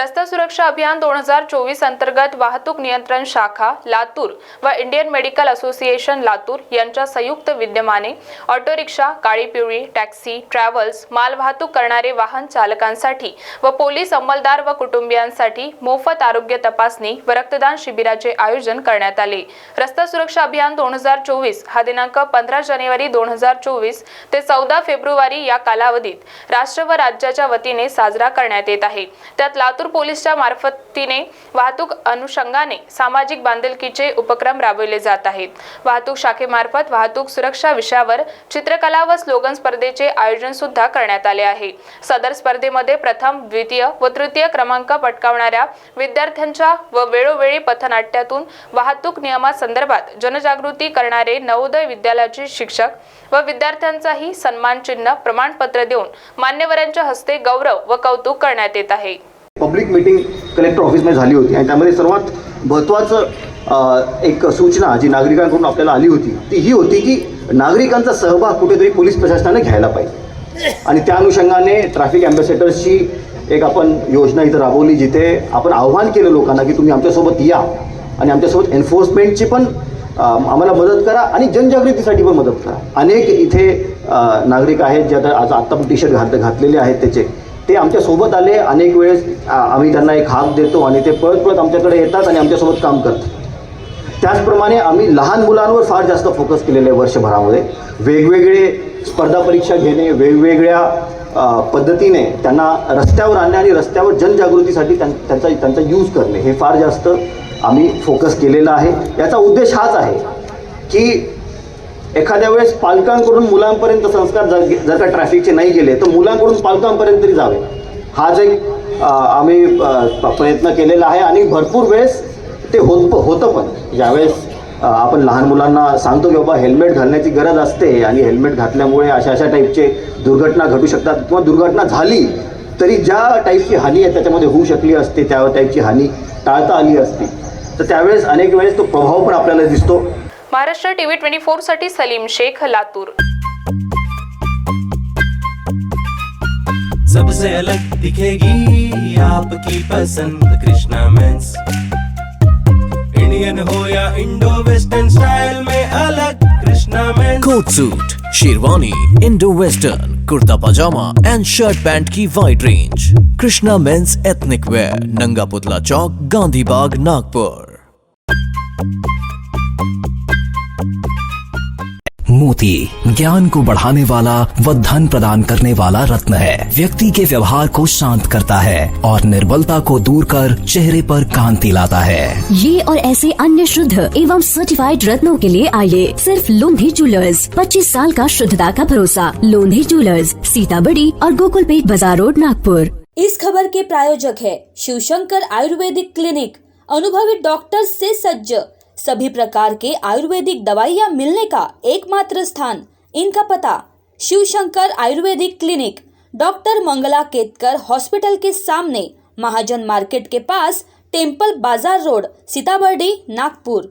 रस्ता सुरक्षा अभियान दोन हजार चोवीस अंतर्गत वाहतूक नियंत्रण शाखा लातूर व इंडियन मेडिकल असोसिएशन लातूर यांच्या संयुक्त विद्यमाने ऑटो रिक्षा काळी पिवळी टॅक्सी ट्रॅव्हल्स मालवाहतूक करणारे वाहन चालकांसाठी व पोलीस अंमलदार व कुटुंबियांसाठी मोफत आरोग्य तपासणी व रक्तदान शिबिराचे आयोजन करण्यात आले. रस्ता सुरक्षा अभियान दोन हजार चोवीस हा दिनांक पंधरा जानेवारी दोन हजार चोवीस ते चौदा फेब्रुवारी या कालावधीत राष्ट्र व राज्याच्या वतीने साजरा करण्यात येत आहे. त्यात लातूर पोलीसच्या मार्फतीने वाहतूक अनुषंगाने सामाजिक बांधिलकीचे उपक्रम राबवले जात आहेत. वाहतूक शाखेमार्फत वाहतूक सुरक्षा विषयावर चित्रकला व स्लोगन स्पर्धेचे आयोजन सुद्धा करण्यात आले आहे. सदर स्पर्धेमध्ये प्रथम द्वितीय व तृतीय क्रमांक पटकावणाऱ्या विद्यार्थ्यांच्या व वेळोवेळी पथनाट्यातून वाहतूक नियमासंदर्भात जनजागृती करणारे नवोदय विद्यालयाचे शिक्षक व विद्यार्थ्यांचाही सन्मानचिन्ह प्रमाणपत्र देऊन मान्यवरांच्या हस्ते गौरव व कौतुक करण्यात येत आहे. पब्लिक मीटिंग कलेक्टर ऑफिसमध्ये झाली होती. आणि त्यामध्ये सर्वात महत्त्वाचं एक सूचना जी नागरिकांकडून आपल्याला आली होती ती ही होती की नागरिकांचा सहभाग कुठेतरी पोलीस प्रशासनाने घ्यायला पाहिजे. आणि त्या अनुषंगाने ट्रॅफिक अँबॅसेडर्सची एक आपण योजना इथं राबवली जिथे आपण आव्हान केलं लोकांना की तुम्ही आमच्यासोबत या आणि आमच्यासोबत एन्फोर्समेंटची पण आम्हाला मदत करा आणि जनजागृतीसाठी पण मदत करा. अनेक इथे नागरिक आहेत जे आता आज आत्ता पण टी शर्ट घात घातलेले आहेत त्याचे. ते आमच्यासोबत आले. अनेक वेळेस आम्ही त्यांना एक हाक देतो आणि ते पळत पळत आमच्याकडे येतात आणि आमच्यासोबत काम करतात. त्याचप्रमाणे आम्ही लहान मुलांवर फार जास्त फोकस केलेलं आहे वर्षभरामध्ये. वेगवेगळे स्पर्धा परीक्षा घेणे वेगवेगळ्या पद्धतीने त्यांना रस्त्यावर आणणे आणि रस्त्यावर जनजागृतीसाठी त्यां- त्यांचा त्यांचा यूज करणे. हे फार जास्त आम्ही फोकस केलेलं आहे. याचा उद्देश हाच आहे की एखाद्या वेळेस पालकांकडून मुलांपर्यंत संस्कार जर जर का ट्रॅफिकचे नाही गेले तर मुलांकडून पालकांपर्यंत तरी जावे. हा जे एक आम्ही प्रयत्न केलेला आहे आणि भरपूर वेळेस ते होत होतं पण. ज्यावेळेस आपण लहान मुलांना सांगतो की बाबा हेल्मेट घालण्याची गरज असते आणि हेल्मेट घातल्यामुळे अशा अशा टाईपचे दुर्घटना घडू शकतात किंवा दुर्घटना झाली तरी ज्या टाईपची हानी आहे त्याच्यामध्ये होऊ शकली असते त्या टाईपची हानी टाळता आली असती. तर त्यावेळेस अनेक वेळेस तो प्रभाव पण आपल्याला दिसतो. महाराष्ट्र टीव्ही ट्वेंटी फोर साठी सलीम शेख लातूर. सबसे अलग दिखेगी आपकी पसंद कृष्णा मेंस। इंडियन हो या इंडो वेस्टर्न स्टाइल में अलग Krishna men's. Coat suit sherwani Indo western kurta pajama and shirt pant की wide range Krishna men's ethnic wear Nanga Putla Chowk Gandhi बाग नागपुर। मोती ज्ञान को बढ़ाने वाला व धन प्रदान करने वाला रत्न है। व्यक्ति के व्यवहार को शांत करता है और निर्बलता को दूर कर चेहरे पर कांति लाता है। ये और ऐसे अन्य शुद्ध एवं सर्टिफाइड रत्नों के लिए आइए सिर्फ़ लोंधी ज्वेलर्स 25 साल का शुद्धता का भरोसा। लोंधी ज्वेलर्स सीताबड़ी और गोकुलपेट बाज़ार रोड नागपुर। इस खबर के प्रायोजक है शिवशंकर आयुर्वेदिक क्लिनिक। अनुभवी डॉक्टर से सज्ज सभी प्रकार के आयुर्वेदिक दवाइयाँ मिलने का एकमात्र स्थान इनका पता Shiv Shankar ayurvedic clinic, doctor Mangala Ketkar hospital के सामने, महाजन मार्केट के pass temple bazaar road, Sitabuldi, Nagpur.